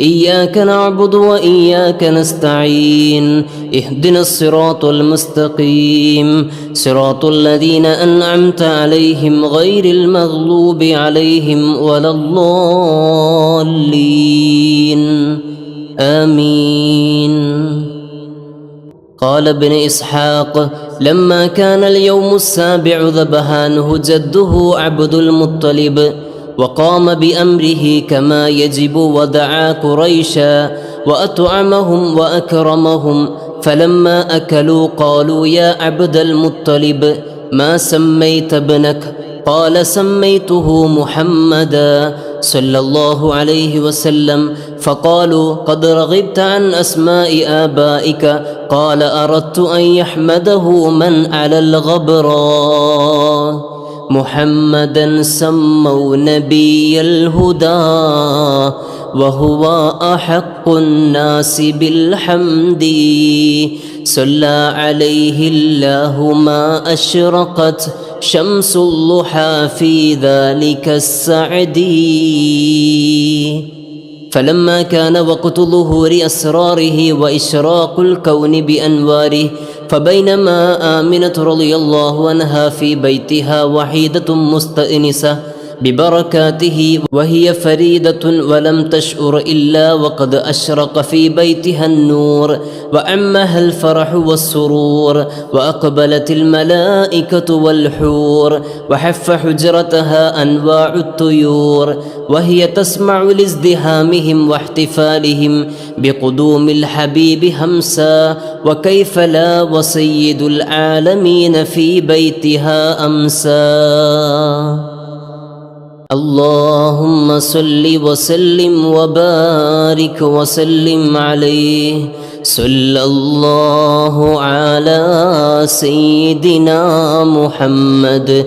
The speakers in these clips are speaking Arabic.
إياك نعبد وإياك نستعين. اهدنا الصراط المستقيم. صراط الذين أنعمت عليهم غير المغلوب عليهم ولا الضالين. آمين. قال ابن إسحاق لما كان اليوم السابع ذبحانه جده عبد المطلب. وقام بأمره كما يجب ودعا قريشا وأطعمهم وأكرمهم فلما أكلوا قالوا يا عبد المطلب ما سميت ابنك؟ قال سميته محمدا صلى الله عليه وسلم. فقالوا قد رغبت عن أسماء آبائك قال أردت أن يحمده من على الغبراء. محمدا سموا نبي الهدى وهو أحق الناس بالحمد. صلى عليه الله ما أشرقت شمس الضحى في ذلك السعد. فلما كان وقت ظهور أسراره وإشراق الكون بأنواره فبينما آمنة رضي الله عنها في بيتها وحيدة مستأنسة ببركاته وهي فريدة ولم تشعر إلا وقد أشرق في بيتها النور وعمها الفرح والسرور وأقبلت الملائكة والحور وحف حجرتها أنواع الطيور وهي تسمع لازدهامهم واحتفالهم بقدوم الحبيب همسا وكيف لا وسيد العالمين في بيتها أمسا. اللهم صل وسلم وبارك وسلم عليه. صلى الله على سيدنا محمد.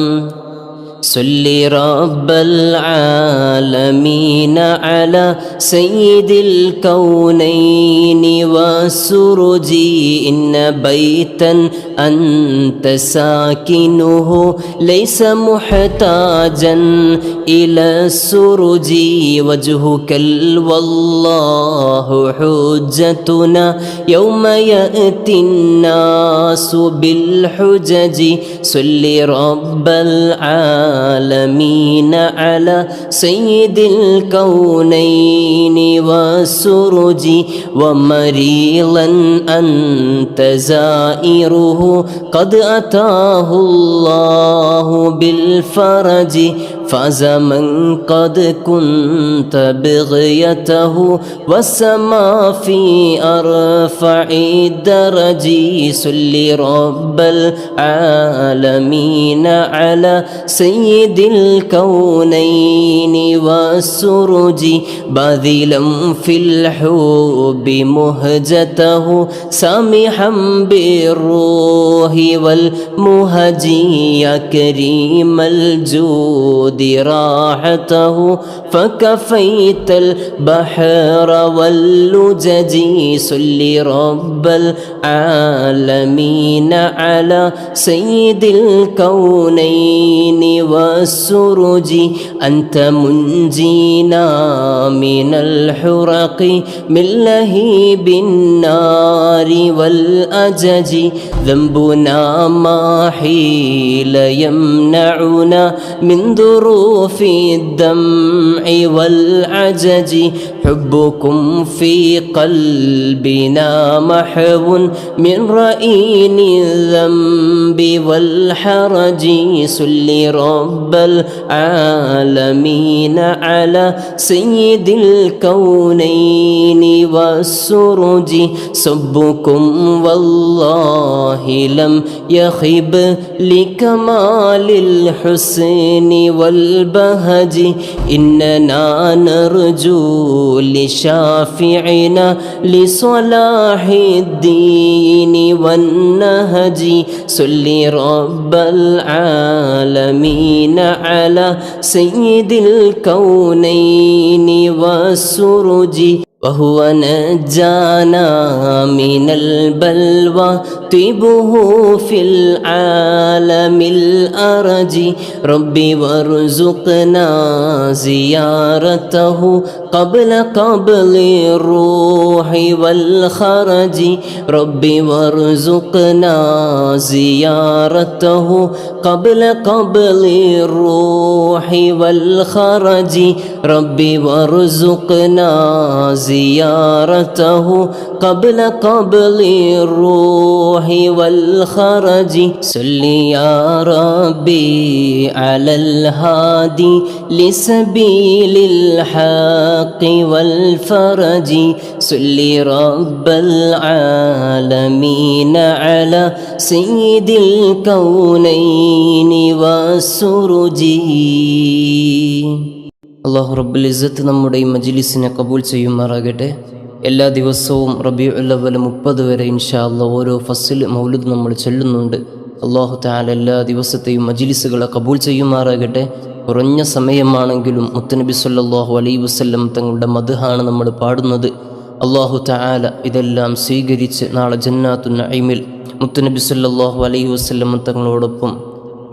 Rasul صل رب العالمين على سيد الكونين والسرج. إن بيتا أنت ساكنه ليس محتاجا إلى السرج. وجهك والله حجتنا يوم يأتي الناس بالحجج. صل رب العالمين العالمين على سيد الكونين والسرج ومريضا أنت زائره قد أتاه الله بالفرج فاز من قد كنت بغيته والسما في أرفع الدرج سل رب العالمين على سيد الكونين والسرج باذلا في الحب مهجته سامحا بالروح والمهج يا كريم الجود راحته فكفيت البحر واللجج. سل رب العالمين على سيد الكونين والسرج. أنت منجينا من الحرق من لهيب النار والأجج. ذنبنا ما حيل يمنعنا من ظروف الدمع والعجج حبكم في قلبنا محو من رئين الذنب والحرج سل رب العالمين على سيد الكونين والسرج. سبكم والله لم يخب لكمال الحسن والبهج. إننا نرجو لشافعنا لصلاح الدين والنهج. سل رب العالمين على سيد الكونين والسرج. وهو نجانا من البلوى. طيبه في العالم الأرج ربي وارزقنا زيارته قبل قبل الروح والخرج ربي وارزقنا زيارته قبل قبل الروح والخرج ربي وارزقنا زيارته قبل قبل الروح والخرج صل يا ربي على الهادي لسبيل الحق والفرج صل رب العالمين على سيد الكونين والسرج അള്ളാഹു റബ്ബുൽ ഇസ്സത്ത് നമ്മുടെ ഈ മജ്ലിസിനെ കബൂൽ ചെയ്യുമാറാകട്ടെ എല്ലാ ദിവസവും റബി റബിയുല്ലവൽ മുപ്പത് വരെ ഇൻഷാ അല്ലാ ഓരോ ഫസിൽ മൗലുദ് നമ്മൾ ചൊല്ലുന്നുണ്ട്. അള്ളാഹു താല എല്ലാ ദിവസത്തെയും മജിലിസുകളെ കബൂൽ ചെയ്യുമാറാകട്ടെ. കുറഞ്ഞ സമയമാണെങ്കിലും മുത്തനബി സല്ലാഹു അലൈ വസ്ല്ലം തങ്ങളുടെ മധുഹാണ് നമ്മൾ പാടുന്നത്. അള്ളാഹു താല ഇതെല്ലാം സ്വീകരിച്ച് നാളെ ജന്നാത്തു നൈമിൽ മുത്തനബി സല്ലാഹു അലൈഹി വസല്ലം തങ്ങളോടൊപ്പം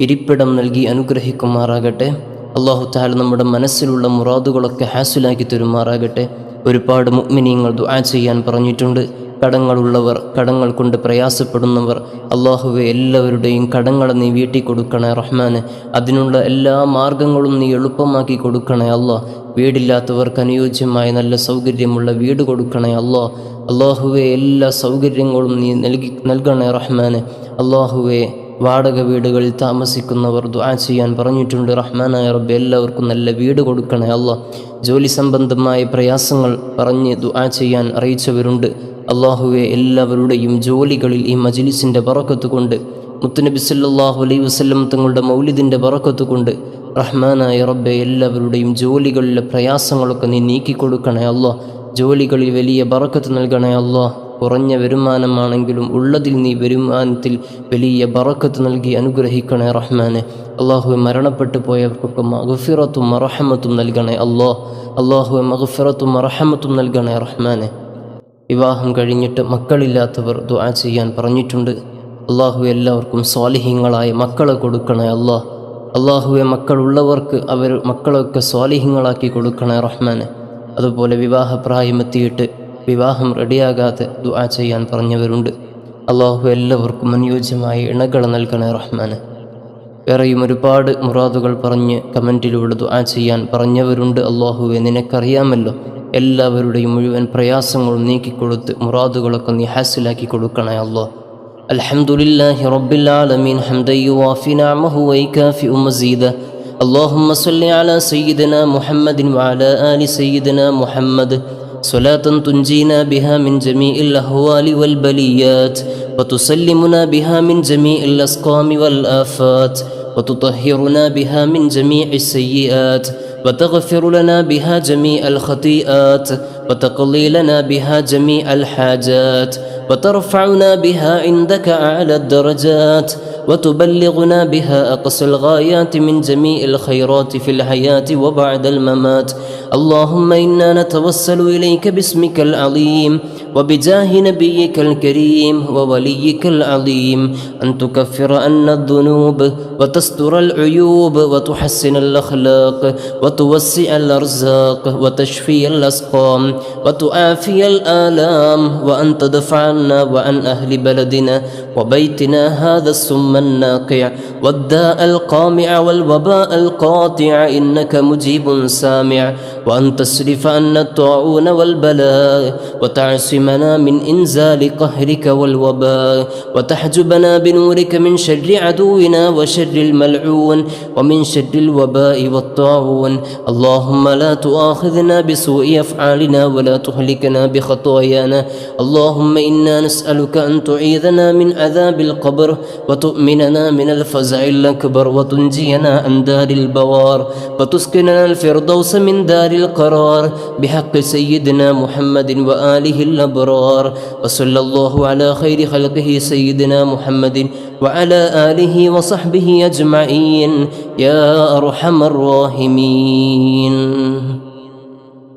ഇരിപ്പിടം നൽകി അനുഗ്രഹിക്കുമാറാകട്ടെ. അള്ളാഹു താല നമ്മുടെ മനസ്സിലുള്ള മുറാദുകളൊക്കെ ഹാസിലാക്കി തരുമാറാകട്ടെ. ഒരുപാട് മുഗ്മിനിയങ്ങൾ ദുആ ചെയ്യാൻ പറഞ്ഞിട്ടുണ്ട്. കടങ്ങളുള്ളവർ കടങ്ങൾ കൊണ്ട് പ്രയാസപ്പെടുന്നവർ അള്ളാഹുവെ എല്ലാവരുടെയും കടങ്ങളെ നീ വീട്ടി കൊടുക്കണേ റഹ്മാന്. അതിനുള്ള എല്ലാ മാർഗങ്ങളും നീ എളുപ്പമാക്കി കൊടുക്കണേ അള്ളാഹ് വീടില്ലാത്തവർക്ക് അനുയോജ്യമായ നല്ല സൗകര്യമുള്ള വീട് കൊടുക്കണേ അള്ളാഹ് അള്ളാഹുവെ എല്ലാ സൗകര്യങ്ങളും നീ നൽകി നൽകണേ റഹ്മാന്. അള്ളാഹുവെ വാടക വീടുകളിൽ താമസിക്കുന്നവർ ദുആ ചെയ്യാൻ പറഞ്ഞിട്ടുണ്ട്. റഹ്മാനായ റബ്ബ് എല്ലാവർക്കും നല്ല വീട് കൊടുക്കണേ അല്ല. ജോലി സംബന്ധമായ പ്രയാസങ്ങൾ പറഞ്ഞ് ദുആ ചെയ്യാൻ അറിയിച്ചവരുണ്ട്. അള്ളാഹുവെ എല്ലാവരുടെയും ജോലികളിൽ ഈ മജിലിസിന്റെ പറക്കത്ത് കൊണ്ട് മുത്തുനബി സല്ലാഹു അലൈ വസല്ലം തങ്ങളുടെ മൗലിദിന്റെ പറക്കത്ത് കൊണ്ട് റഹ്മാനായ റബ്ബെ എല്ലാവരുടെയും ജോലികളിലെ പ്രയാസങ്ങളൊക്കെ നീ നീക്കിക്കൊടുക്കണേ അല്ല. ജോലികളിൽ വലിയ ബറക്കത്ത് നൽകണേ അല്ലാ. കുറഞ്ഞ വരുമാനമാണെങ്കിലും ഉള്ളതിൽ നീ വരുമാനത്തിൽ വലിയ ബറക്കത്ത് നൽകി അനുഗ്രഹിക്കണേ റഹ്മാനെ. അള്ളാഹുവെ മരണപ്പെട്ടു പോയവർക്കൊക്കെ മഹഫിറത്തും മറഹമത്തും നൽകണേ അള്ളാഹ്. അള്ളാഹുവെ മഹഫിറത്തും മറഹമത്തും നൽകണേ റഹ്മാനെ. വിവാഹം കഴിഞ്ഞിട്ട് മക്കളില്ലാത്തവർ ദുആ ചെയ്യാൻ പറഞ്ഞിട്ടുണ്ട്. അള്ളാഹു എല്ലാവർക്കും സ്വാലിഹ്യങ്ങളായ മക്കളെ കൊടുക്കണേ അള്ളാഹ്. അള്ളാഹുവെ മക്കളുള്ളവർക്ക് അവർ മക്കളൊക്കെ സ്വാലിഹ്യങ്ങളാക്കി കൊടുക്കണേ റഹ്മാനെ. അതുപോലെ വിവാഹപ്രായമെത്തിയിട്ട് വിവാഹം റെഡിയാകാതെ ദുആ ചെയ്യാൻ പറഞ്ഞവരുണ്ട് അള്ളാഹു എല്ലാവർക്കും അനുയോജ്യമായ ഇണകൾ നൽകണേ റഹ്മാന് വേറെയും ഒരുപാട് മുറാദുകൾ പറഞ്ഞ് കമൻറ്റിലൂടെ ദുആ ചെയ്യാൻ പറഞ്ഞവരുണ്ട് അള്ളാഹുവെ നിനക്കറിയാമല്ലോ എല്ലാവരുടെയും മുഴുവൻ പ്രയാസങ്ങളും നീക്കിക്കൊടുത്ത് മുറാദുകളൊക്കെ നീ ഹാസിലാക്കി കൊടുക്കണേ അള്ളാഹ് الحمد لله رب العالمين حمدا يوافي نعمه ويكافئ مزيده اللهم صل على سيدنا محمد وعلى آل سيدنا محمد صلاة تنجينا بها من جميع الأهوال والبليات وتسلمنا بها من جميع الأسقام والآفات وتطهرنا بها من جميع السيئات وتغفر لنا بها جميع الخطيئات وتقضي لنا بها جميع الحاجات وترفعنا بها عندك أعلى الدرجات وتبلغنا بها أقصى الغايات من جميع الخيرات في الحياة وبعد الممات. اللهم إنا نتوسل إليك باسمك العظيم. وبجاه نبيك الكريم ووليك العظيم أن تكفر عنا الذنوب وتستر العيوب وتحسن الأخلاق وتوسع الأرزاق وتشفي الأسقام وتعافي الآلام وأن تدفع عنا وعن أهل بلدنا وبيتنا هذا السم الناقع والداء القامع والوباء القاطع إنك مجيب سامع وأن تصرف عنا الطاعون والبلاء وتعصمنا من إنزال قهرك والوباء وتحجبنا بنورك من شر عدونا وشر الملعون ومن شر الوباء والطاعون. اللهم لا تؤاخذنا بسوء أفعالنا ولا تهلكنا بخطايانا. اللهم إنا نسألك أن تعيذنا من عذاب القبر وتؤمننا من الفزع الأكبر وتنجينا عن دار البوار وتسكننا الفردوس من دار القرار. بحق سيدنا محمد وآله الأبرار وصلى الله على خير خلقه سيدنا محمد وعلى آله وصحبه أجمعين. يا أرحم الراحمين.